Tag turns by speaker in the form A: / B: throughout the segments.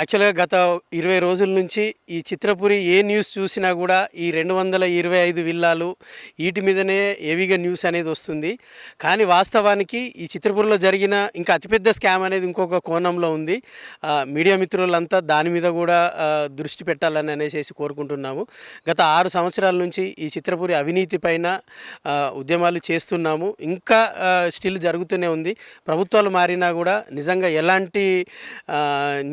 A: యాక్చువల్గా గత ఇరవై రోజుల నుంచి ఈ చిత్రపురి ఏ న్యూస్ చూసినా కూడా ఈ రెండు వందల ఇరవై ఐదు విల్లాలు వీటి మీదనే హెవీగా న్యూస్ అనేది వస్తుంది. కానీ వాస్తవానికి ఈ చిత్రపురిలో జరిగిన ఇంకా అతిపెద్ద స్కామ్ అనేది ఇంకొక కోణంలో ఉంది. మీడియా మిత్రులంతా దాని మీద కూడా దృష్టి పెట్టాలని అనేసి కోరుకుంటున్నాము. గత ఆరు సంవత్సరాల నుంచి ఈ చిత్రపురి అవినీతి పైన ఉద్యమాలు చేస్తున్నాము. ఇంకా స్టిల్ జరుగుతూనే ఉంది. ప్రభుత్వాలు మారినా కూడా నిజంగా ఎలాంటి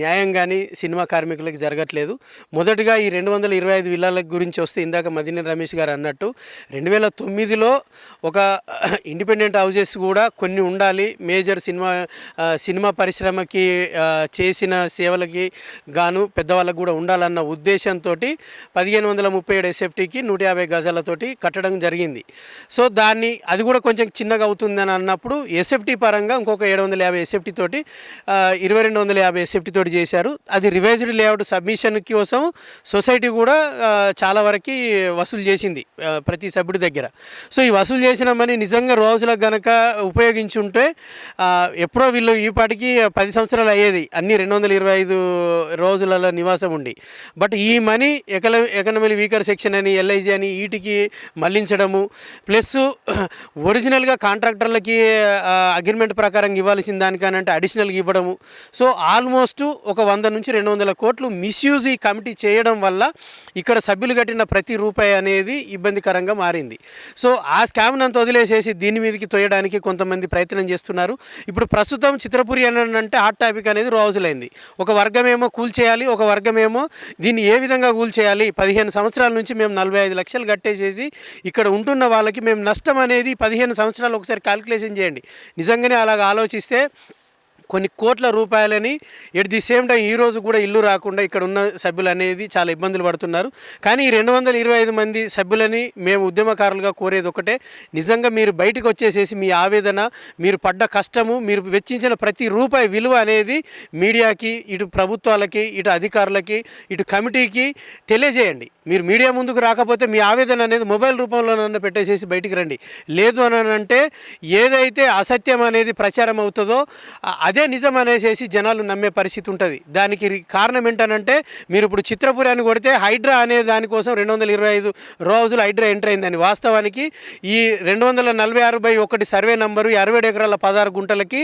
A: న్యాయం కానీ సినిమా కార్మికులకి జరగట్లేదు. మొదటగా ఈ రెండు వందల ఇరవై ఐదు విల్లాల గురించి వస్తే ఇందాక మదిన రమేష్ గారు అన్నట్టు రెండు వేల తొమ్మిదిలో ఒక ఇండిపెండెంట్ హౌజెస్ కూడా కొన్ని ఉండాలి. మేజర్ సినిమా సినిమా పరిశ్రమకి చేసిన సేవలకి గాను పెద్దవాళ్ళకు కూడా ఉండాలన్న ఉద్దేశంతో పదిహేను వందల ముప్పై ఏడు ఎస్ఎఫ్టీకి నూట యాభై గజాలతోటి కట్టడం జరిగింది. సో దాన్ని అది కూడా కొంచెం చిన్నగా అవుతుందని అన్నప్పుడు ఎస్ఎఫ్టీ పరంగా ఇంకొక ఏడు వందల యాభై ఎస్ఎఫ్టీ తోటి ఇరవై రెండు వందల యాభై ఎస్ఎఫ్టీ తోటి చేశారు. అది రివైజ్డ్ లేఅవుట్ సబ్మిషన్ కోసం సొసైటీ కూడా చాలా వరకు వసూలు చేసింది ప్రతి సభ్యుడి దగ్గర. సో ఈ వసూలు చేసిన మనీ నిజంగా రోజులకు గనక ఉపయోగించుంటే ఎప్పుడో వీళ్ళు ఈ పాటికి పది సంవత్సరాలు అయ్యేది. అన్ని రెండు వందల ఇరవై ఐదు రోజులలో నివాసం ఉండి. బట్ ఈ మనీ ఎకల ఎకనమీ వీకర్ సెక్షన్ అని ఎల్ఐజీ అని వీటికి మళ్ళించడము ప్లస్ ఒరిజినల్గా కాంట్రాక్టర్లకి అగ్రిమెంట్ ప్రకారం ఇవ్వాల్సిన దానికనంటే అడిషనల్గా ఇవ్వడము. సో ఆల్మోస్ట్ ఒక వంద నుంచి రెండు వందల కోట్లు మిస్యూజ్ ఈ కమిటీ చేయడం వల్ల ఇక్కడ సభ్యులు కట్టిన ప్రతి రూపాయి అనేది ఇబ్బందికరంగా మారింది. సో ఆ స్కామ్ను అంత వదిలేసేసి దీని మీదకి తోయడానికి కొంతమంది ప్రయత్నం చేస్తున్నారు. ఇప్పుడు ప్రస్తుతం చిత్రపురి అని అంటే హాట్ టాపిక్ అనేది రోజులైంది. ఒక వర్గమేమో కూల్ చేయాలి ఒక వర్గమేమో దీన్ని ఏ విధంగా కూల్ చేయాలి? పదిహేను సంవత్సరాల నుంచి మేము నలభై ఐదు లక్షలు కట్టేసేసి ఇక్కడ ఉంటున్న వాళ్ళకి మేము నష్టం అనేది పదిహేను సంవత్సరాలు ఒకసారి క్యాలిక్యులేషన్ చేయండి. నిజంగానే అలాగ ఆలోచిస్తే కొన్ని కోట్ల రూపాయలని ఎట్ ది సేమ్ టైం ఈ రోజు కూడా ఇల్లు రాకుండా ఇక్కడ ఉన్న సభ్యులు అనేది చాలా ఇబ్బందులు పడుతున్నారు. కానీ ఈ రెండు వందల ఇరవై ఐదు మంది సభ్యులని మేము ఉద్యమకారులుగా కోరేది ఒకటే. నిజంగా మీరు బయటకు వచ్చేసేసి మీ ఆవేదన మీరు పడ్డ కష్టము మీరు వెచ్చించిన ప్రతి రూపాయి విలువ అనేది మీడియాకి ఇటు ప్రభుత్వాలకి ఇటు అధికారులకి ఇటు కమిటీకి తెలియజేయండి. మీరు మీడియా ముందుకు రాకపోతే మీ ఆవేదన అనేది మొబైల్ రూపంలోనన్నా పెట్టేసేసి బయటికి రండి. లేదు అని అంటే ఏదైతే అసత్యం అనేది ప్రచారం అవుతుందో అది అదే నిజం అనేసేసి జనాలు నమ్మే పరిస్థితి ఉంటుంది. దానికి కారణం ఏంటనంటే మీరు ఇప్పుడు చిత్రపురాన్ని కొడితే హైడ్రా అనే దానికోసం రెండు వందల ఇరవై ఐదు రోజులు హైడ్రా ఎంటర్ అయిందని వాస్తవానికి ఈ రెండు వందల నలభై ఆరు బై ఒకటి సర్వే నంబరు అరవై ఎకరాల పదహారు గుంటలకి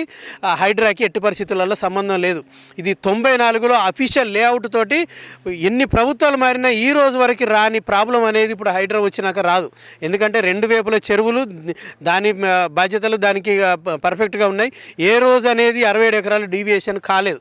A: ఆ హైడ్రాకి ఎట్టి పరిస్థితులలో సంబంధం లేదు. ఇది తొంభై నాలుగులో అఫీషియల్ లేఅవుట్ తోటి ఎన్ని ప్రభుత్వాలు మారినా ఈ రోజు వరకు రాని ప్రాబ్లం అనేది ఇప్పుడు హైడ్రా వచ్చినాక రాదు. ఎందుకంటే రెండు వేపుల చెరువులు దాని బాధ్యతలు దానికి పర్ఫెక్ట్గా ఉన్నాయి. ఏ రోజు అనేది అరవై అరవై ఏడు ఎకరాలు డీవియేషన్ కాలేదు.